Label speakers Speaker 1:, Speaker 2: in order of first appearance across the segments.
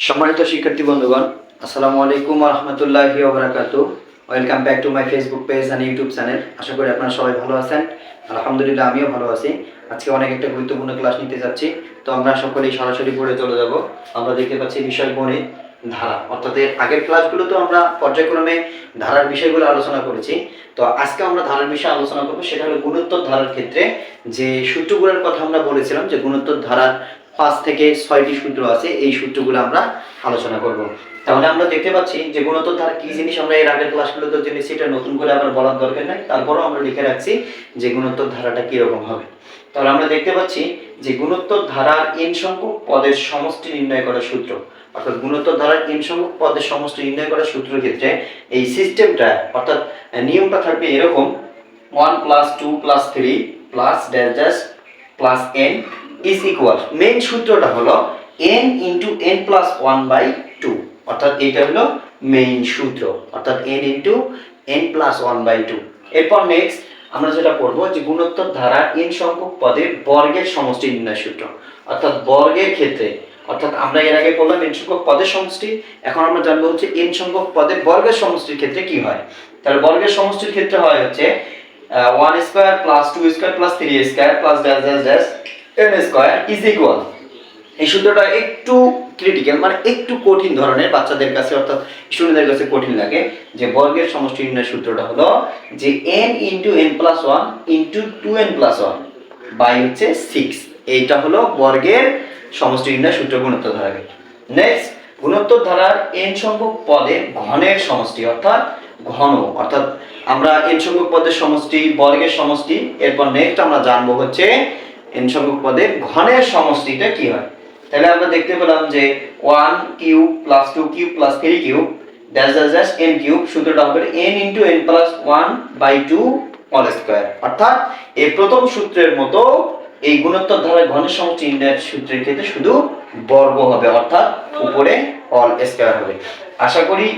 Speaker 1: সম্মানিত শিক্ষার্থী বন্ধুগণ, আসসালামু আলাইকুম রহমতুল্লাহি ওবরাকাত welcome back to my Facebook page and YouTube channel আশা করি আপনারা সবাই ভালো আছেন। আলহামদুলিল্লাহ আমিও ভালো আছি। আজকে অনেক একটা গুরুত্বপূর্ণ ক্লাস নিতে যাচ্ছি। তো আমরা সকলেই সরাসরি পড়ে চলে যাব। আমরা দেখতে পাচ্ছি বিষয় গণিত ধারা। অর্থাৎ এর আগের ক্লাসগুলো তো আমরা পর্যায়ক্রমে ধারার বিষয়গুলো আলোচনা করেছি। তো আজকে আমরা ধারার বিষয়ে আলোচনা করব। সেটা হলো গুণোত্তর ধারার ক্ষেত্রে যে সূত্রগুলোর কথা আমরা বলেছিলাম যে গুণোত্তর ধারার পাঁচ থেকে ছয়টি সূত্র আছে, এই সূত্রগুলো আমরা আলোচনা করব। তাহলে আমরা দেখতে পাচ্ছি যে গুণোত্তর ধারা কি জিনিস আমরা এর আগের ক্লাসগুলোতে জেনেছি এটা নতুন করে আবার বলার দরকার নাই। তারপরেও আমরা লিখে রাখছি যে গুণোত্তর ধারাটা কীরকম হবে। তাহলে আমরা দেখতে পাচ্ছি যে গুণোত্তর ধারার এন সংখ্যক পদের সমষ্টি নির্ণয় করার সূত্র। অর্থাৎ গুণোত্তর ধারার এন সংখ্যক পদের সমষ্টি নির্ণয় করার সূত্রের ক্ষেত্রে এই সিস্টেমটা অর্থাৎ নিয়মটা থাকবে এরকম one plus two plus three plus dash plus N is equal main সূত্রটা হলো N into N plus one by two অর্থাৎ এইটা হলো মেইন সূত্র। অর্থাৎ N into N plus one by two এরপর নেক্সট আমরা যেটা পড়ব যে গুণোত্তর ধারা এন সংখ্যক পদের বর্গের সমষ্টি নির্ণয় সূত্র। অর্থাৎ বর্গের ক্ষেত্রে, অর্থাৎ আমরা এর আগে বললাম এন সংখ্যক পদের সমষ্টি, এখন আমরা জানব হচ্ছে এন সংখ্যক পদের বর্গের সমষ্টির ক্ষেত্রে কি হয়। তাহলে বর্গের সমষ্টির ক্ষেত্রে হয় হচ্ছে one square plus two square plus three square plus dash dash dash N square is equal এই সূত্রটা একটু ক্রিটিক্যাল মানে একটু কঠিন ধরনের বাচ্চাদের কাছে, অর্থাৎ স্টুডেন্টদের কাছে কঠিন লাগে, যে বর্গের সমষ্টি নির্ণয় সূত্রটা হলো যে N into N plus one into two N plus one by হচ্ছে সিক্স এইটা হলো বর্গের সমষ্টি নির্ণয় সূত্র নেক্সট গুণোত্তর ধারার এন সংখ্যক পদের ঘনের সমষ্টি, অর্থাৎ ঘন, অর্থাৎ আমরা এন সংখ্যক পদের সমষ্টি, বর্গের সমষ্টি, এরপর নেক্সট আমরা জানব হচ্ছে এন সংখ্যক পদের ঘনের সমষ্টিটা কি হয়? তাহলে আমরা দেখতে পেলাম যে one cube plus two cube plus three cube dash dash dash N cube সূত্রটা হবে N into N plus one by two all square অর্থাৎ এই প্রথম সূত্রের মতো এই গুণোত্তর ধারার ঘনের সমষ্টি নির্ণয়ের সূত্রের ক্ষেত্রে শুধু বর্গ হবে, অর্থাৎ উপরে অল স্কোয়ার হবে। আশা করি,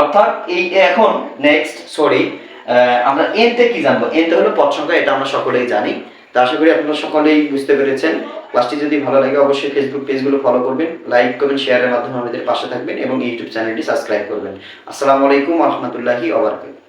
Speaker 1: অর্থাৎ এই এখন নেক্সট সরি আমরা এন তে কি জানব? এন তে হলো পদ সংখ্যা এটা আমরা সকলেই জানি। তা আশা করি আপনারা সকলেই বুঝতে পেরেছেন। ক্লাসটি যদি ভালো লাগে, অবশ্যই ফেসবুক পেজগুলো ফলো করবেন লাইক করবেন শেয়ারের মাধ্যমে আমাদের পাশে থাকবেন এবং ইউটিউব চ্যানেলটি সাবস্ক্রাইব করবেন। আসসালামু আলাইকুম রহমতুল্লাহি ওবরাকাতুহু